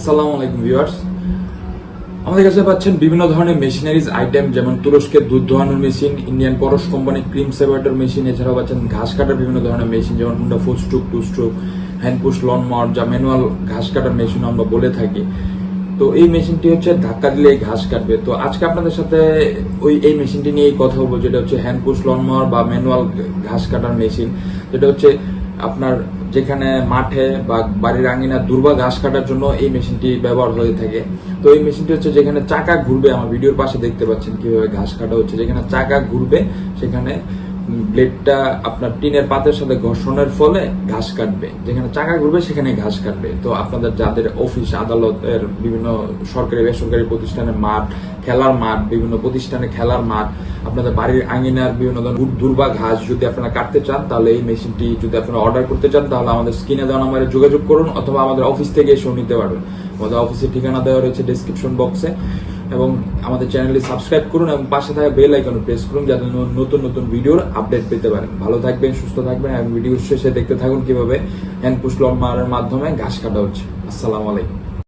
আসসালামু আলাইকুম ভিউয়ার্স। আমাদের কাছে পাচ্ছেন বিভিন্ন ধরনের মেশিনারিজ আইটেম, যেমন তুরস্কের দুধ দোহানোর মেশিন, ইন্ডিয়ান পরশ কোম্পানির ক্রিম সেভারেটর মেশিন, এছাড়াও পাচ্ছেন ঘাস কাটার বিভিন্ন ধরনের মেশিন, যেমন Honda four stroke, two stroke, hand push, lawn mower, যা ম্যানুয়াল ঘাস কাটার মেশিন আমরা বলে থাকি। তো এই মেশিনটি হচ্ছে ধাক্কা দিলে ঘাস কাটবে। তো আজকে আপনাদের সাথে ওই এই মেশিনটি নিয়েই কথা বলব, যেটা হচ্ছে হ্যান্ড পুশ, লন মার বা ম্যানুয়াল ঘাস কাটার মেশিন, যেটা হচ্ছে আপনার যেখানে মাঠে বা বাড়ির আঙিনা দুর্বা ঘাস কাটার জন্য এই মেশিনটি ব্যবহার হয়ে থাকে। তো এই মেশিনটি হচ্ছে যেখানে চাকা ঘুরবে, আমার ভিডিওর পাশে দেখতে পাচ্ছেন কীভাবে ঘাস কাটা হচ্ছে। যেখানে চাকা ঘুরবে, সেখানে ব্লেডটা আপনার টিনের পাতের সাথে ঘর্ষণের ফলে ঘাস কাটবে। যেখানে চাকা ঘুরবে, সেখানে ঘাস কাটবে। তো আপনাদের যাদের অফিস, আদালতের বিভিন্ন সরকারি, বেসরকারি প্রতিষ্ঠানের মাঠ, খেলার মাঠ, বিভিন্ন প্রতিষ্ঠানে খেলার মাঠ আপনাদের বাড়ির আঙিনার বিভিন্ন ধরনের দুর্বা ঘাস যদি আপনারা কাটতে চান, তাহলে এই মেশিনটি যদি আপনারা অর্ডার করতে চান, তাহলে আমাদের স্ক্রিনে দেওয়া নাম্বারে যোগাযোগ করুন অথবা আমাদের অফিস থেকে এসেও নিতে পারবেন। আমাদের অফিসের ঠিকানা দেওয়া রয়েছে ডিসক্রিপশন বক্সে এবং আমাদের চ্যানেলটি সাবস্ক্রাইব করুন এবং পাশে থাকা বেল আইকনে প্রেস করুন যাতে নতুন নতুন ভিডিওর আপডেট পেতে পারেন। ভালো থাকবেন, সুস্থ থাকবেন এবং ভিডিও শেষে দেখতে থাকুন কীভাবে হ্যান্ড পুশ লম্বারের মাধ্যমে ঘাস কাটা হচ্ছে। আসসালামু আলাইকুম।